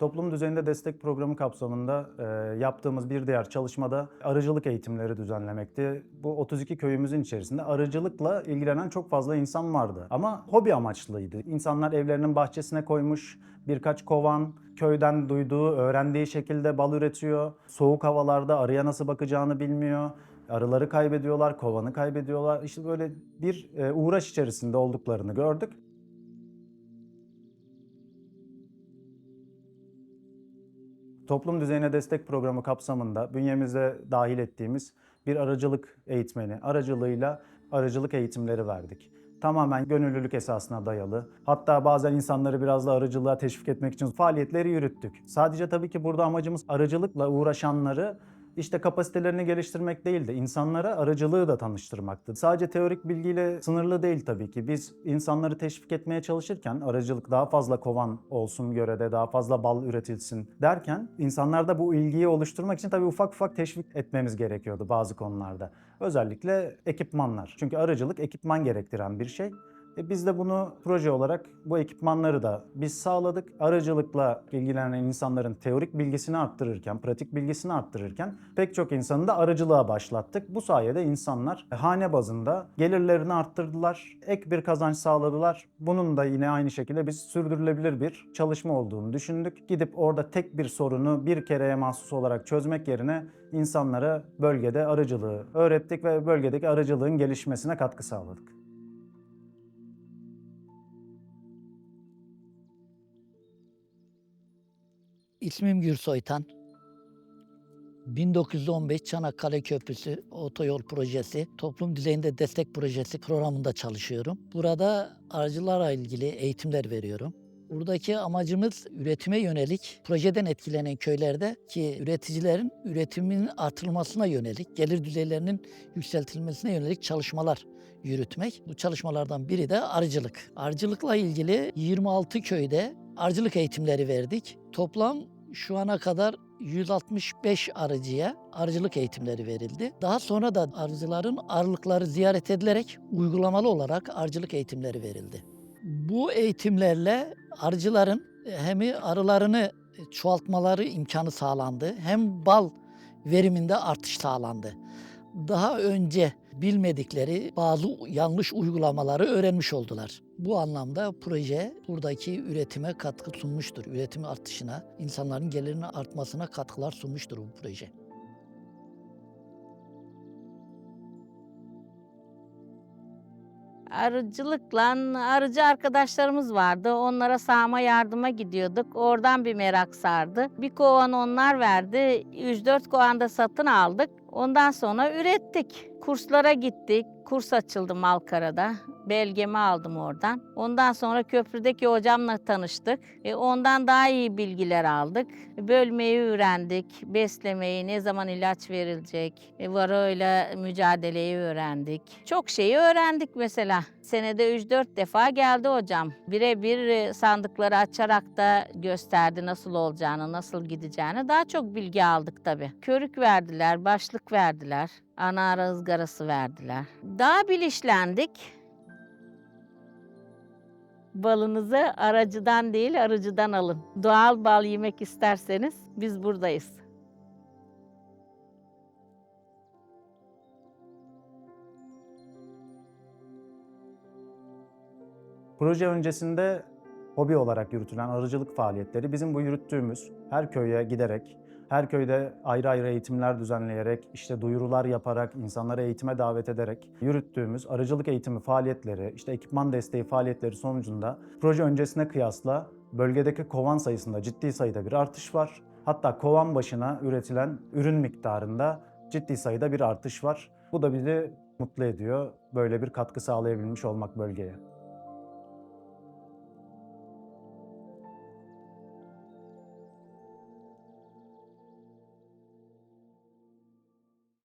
Toplum düzeyinde destek programı kapsamında e, yaptığımız bir diğer çalışmada arıcılık eğitimleri düzenlemekti. Bu 32 köyümüzün içerisinde arıcılıkla ilgilenen çok fazla insan vardı. Ama hobi amaçlıydı. İnsanlar evlerinin bahçesine koymuş birkaç kovan, köyden duyduğu, öğrendiği şekilde bal üretiyor. Soğuk havalarda arıya nasıl bakacağını bilmiyor. Arıları kaybediyorlar, kovanı kaybediyorlar. İşte böyle bir e, uğraş içerisinde olduklarını gördük. Toplum düzeyine destek programı kapsamında bünyemize dahil ettiğimiz bir aracılık eğitmeni aracılığıyla aracılık eğitimleri verdik. Tamamen gönüllülük esasına dayalı. Hatta bazen insanları biraz da arıcılığa teşvik etmek için faaliyetleri yürüttük. Sadece tabii ki burada amacımız arıcılıkla uğraşanları işte kapasitelerini geliştirmek değil de insanlara aracılığı da tanıştırmaktı. Sadece teorik bilgiyle sınırlı değil tabii ki. Biz insanları teşvik etmeye çalışırken aracılık daha fazla kovan olsun görede, daha fazla bal üretilsin derken insanlarda bu ilgiyi oluşturmak için tabii ufak ufak teşvik etmemiz gerekiyordu bazı konularda. Özellikle ekipmanlar. Çünkü aracılık ekipman gerektiren bir şey. E biz de bunu proje olarak bu ekipmanları da biz sağladık. Aracılıkla ilgilenen insanların teorik bilgisini arttırırken, pratik bilgisini arttırırken pek çok insanı da aracılığa başlattık. Bu sayede insanlar hane bazında gelirlerini arttırdılar, ek bir kazanç sağladılar. Bunun da yine aynı şekilde biz sürdürülebilir bir çalışma olduğunu düşündük. Gidip orada tek bir sorunu bir kereye mahsus olarak çözmek yerine insanlara bölgede arıcılığı öğrettik ve bölgedeki arıcılığın gelişmesine katkı sağladık. İsmim Gürsoytan. 1915 Çanakkale Köprüsü Otoyol Projesi, toplum düzeyinde destek projesi programında çalışıyorum. Burada arıcılarla ilgili eğitimler veriyorum. Buradaki amacımız üretime yönelik, projeden etkilenen köylerde ki üreticilerin üretimin artırılmasına yönelik, gelir düzeylerinin yükseltilmesine yönelik çalışmalar yürütmek. Bu çalışmalardan biri de arıcılık. Arıcılıkla ilgili 26 köyde arıcılık eğitimleri verdik. Toplam şu ana kadar 165 arıcıya arıcılık eğitimleri verildi. Daha sonra da arıcıların arılıkları ziyaret edilerek uygulamalı olarak arıcılık eğitimleri verildi. Bu eğitimlerle arıcıların hem arılarını çoğaltmaları imkanı sağlandı hem bal veriminde artış sağlandı. Daha önce bilmedikleri bazı yanlış uygulamaları öğrenmiş oldular. Bu anlamda proje buradaki üretime katkı sunmuştur. Üretim artışına, insanların gelirinin artmasına katkılar sunmuştur bu proje. Arıcılıkla arıcı arkadaşlarımız vardı. Onlara sağma yardıma gidiyorduk. Oradan bir merak sardı. Bir kovan onlar verdi. 3-4 kovan da satın aldık. Ondan sonra ürettik. Kurslara gittik. Kurs açıldı Malkara'da. Belgemi aldım oradan. Ondan sonra köprüdeki hocamla tanıştık. E, ondan daha iyi bilgiler aldık. Bölmeyi öğrendik. Beslemeyi, ne zaman ilaç verilecek, e, varoyla mücadeleyi öğrendik. Çok şeyi öğrendik mesela. Senede 3-4 defa geldi hocam. Birebir e, sandıkları açarak da gösterdi nasıl olacağını, nasıl gideceğini. Daha çok bilgi aldık tabii. Körük verdiler, başlık verdiler. Ana ara ızgarası verdiler. Daha bilinçlendik. Balınızı aracıdan değil arıcıdan alın. Doğal bal yemek isterseniz biz buradayız. Proje öncesinde hobi olarak yürütülen arıcılık faaliyetleri bizim bu yürüttüğümüz her köye giderek, her köyde ayrı ayrı eğitimler düzenleyerek, işte duyurular yaparak, insanları eğitime davet ederek yürüttüğümüz arıcılık eğitimi faaliyetleri, işte ekipman desteği faaliyetleri sonucunda proje öncesine kıyasla bölgedeki kovan sayısında ciddi sayıda bir artış var. Hatta kovan başına üretilen ürün miktarında ciddi sayıda bir artış var. Bu da bizi mutlu ediyor. Böyle bir katkı sağlayabilmiş olmak bölgeye.